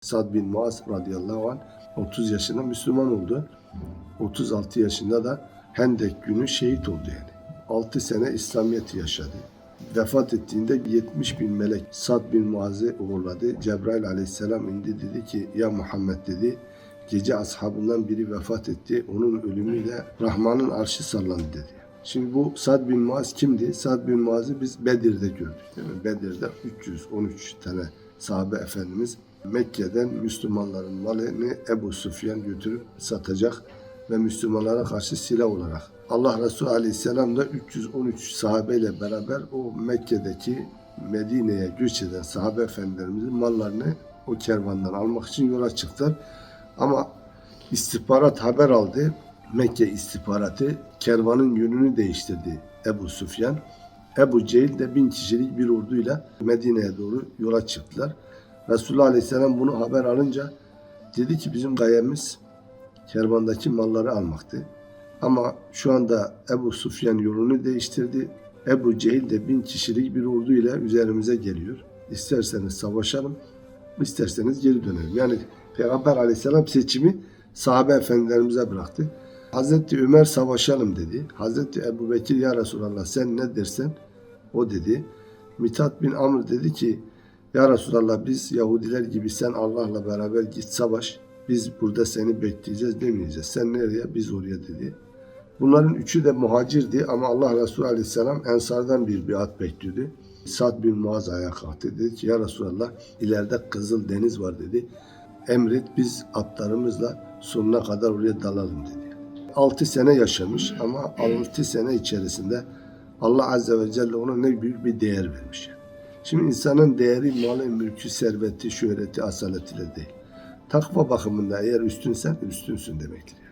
Sad bin Muaz radıyallahu anh 30 yaşında Müslüman oldu. 36 yaşında da Hendek günü şehit oldu yani. 6 sene İslamiyet yaşadı. Vefat ettiğinde 70 bin melek Sad bin Muaz'ı uğurladı. Cebrail aleyhisselam indi dedi ki ya Muhammed dedi gece ashabından biri vefat etti. Onun ölümüyle Rahman'ın arşı sallandı dedi. Şimdi bu Sad bin Muaz kimdi? Sad bin Muaz'ı biz Bedir'de gördük. Değil mi? Bedir'de 313 tane sahabe efendimiz Mekke'den Müslümanların malını Ebu Süfyan götürüp satacak ve Müslümanlara karşı silah olarak. Allah Resulü Aleyhisselam da 313 sahabeyle beraber o Mekke'deki Medine'ye göç eden sahabe efendilerimizin mallarını o kervandan almak için yola çıktılar. Ama istihbarat haber aldı. Mekke istihbaratı kervanın yönünü değiştirdi Ebu Süfyan. Ebu Cehil de bin kişilik bir orduyla Medine'ye doğru yola çıktılar. Resulullah Aleyhisselam bunu haber alınca dedi ki bizim gayemiz kervandaki malları almaktı. Ama şu anda Ebu Sufyan yolunu değiştirdi. Ebu Cehil de bin kişilik bir orduyla üzerimize geliyor. İsterseniz savaşalım, isterseniz geri dönelim. Yani Peygamber Aleyhisselam seçimi sahabe efendilerimize bıraktı. Hazreti Ömer savaşalım dedi. Hazreti Ebu Bekir ya Resulallah sen ne dersen o dedi. Mithat bin Amr dedi ki ya Resulallah biz Yahudiler gibi sen Allah'la beraber git savaş. Biz burada seni bekleyeceğiz demeyeceğiz. Sen nereye biz oraya dedi. Bunların üçü de muhacirdi ama Allah Resulü Aleyhisselam Ensar'dan bir biat bekliyordu. Sad bin Muaz ayağa kalktı. Dedi ki ya Resulallah ileride Kızıl Deniz var dedi. Emret biz atlarımızla sonuna kadar oraya dalalım dedi. 6 sene yaşamış ama 6 sene içerisinde Allah Azze ve Celle ona ne büyük bir değer vermiş. Şimdi insanın değeri malı, mülkü, serveti, şöhreti, asaletiyle değil. Takva bakımında eğer üstünsen üstünsün demektir.